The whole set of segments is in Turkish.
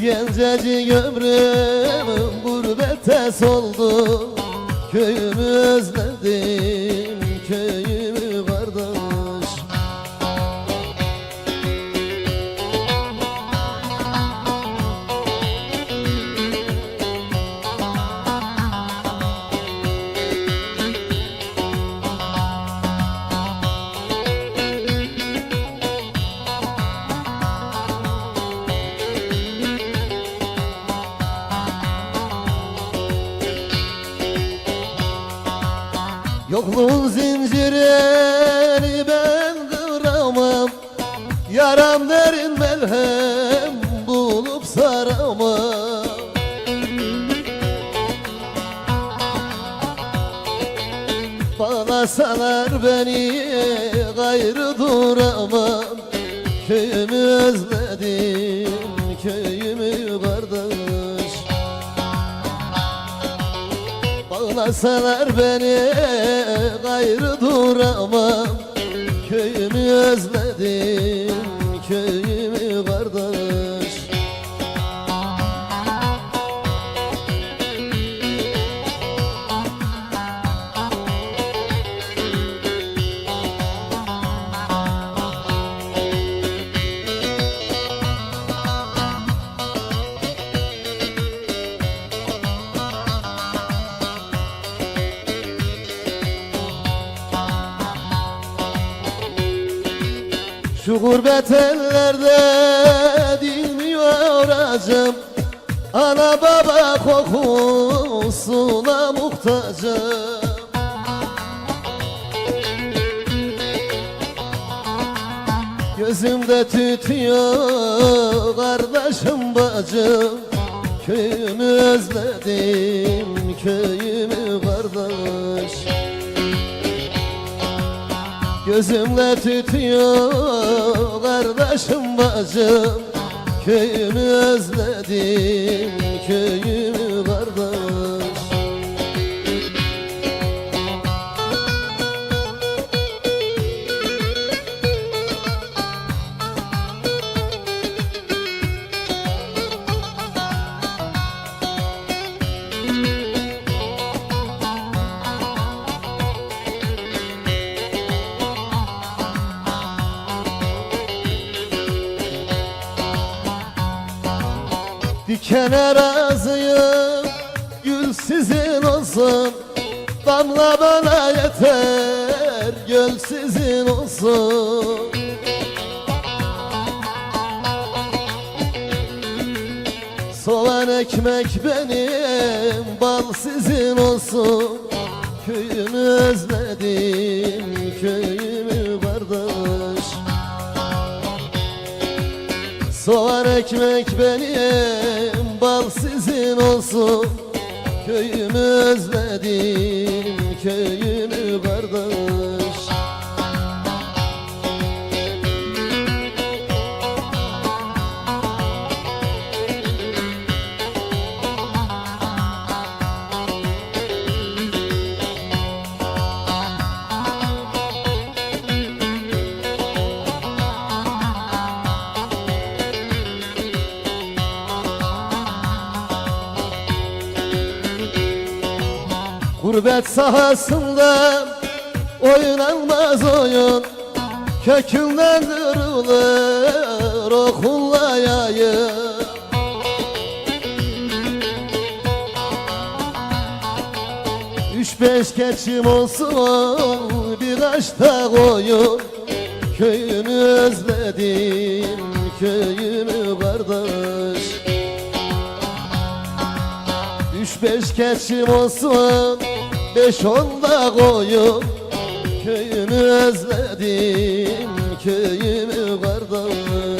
gencecik ömrüm gurbete soldu Köyümü özledim, köyümü Yokluğun zincirini ben kıramam. Yaram derin melhem bulup saramam. Bağlasalar beni gayrı duramam. Köyümü özledim, Bağlasalar beni gayrı duramam. Köyümü özledim, Şu gurbet ellerde dinmiyor acım Ana baba kokusuna muhtacım. Gözümde tütüyor kardeşim bacım. Köyümü özledim, köyümü Gözümle tütüyor kardeşim bacım. Köyümü özledim, Dikene razıyım, gül sizin olsun. Damla bana yeter, göl sizin olsun. Soğan ekmek benim, bal sizin olsun. Köyümü özledim, köyümü kardeş Soğan ekmek benim, bal sizin olsun. Köyümü özledim, köyümü kardeş Gurbet sahasında oynanmaz oyun. Kökünden kırılır okunla yayın. Üç beş keçim olsun birkaç da koyun. Köyümü özledim köyümü kardeş Üç beş keçim olsun Beş on da koyun Köyümü özledim Köyümü kardeş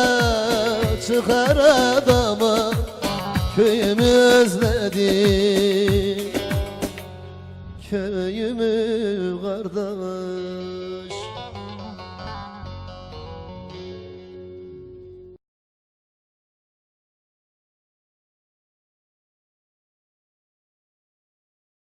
çıkar adama Köyümü özledim Köyümü kardeş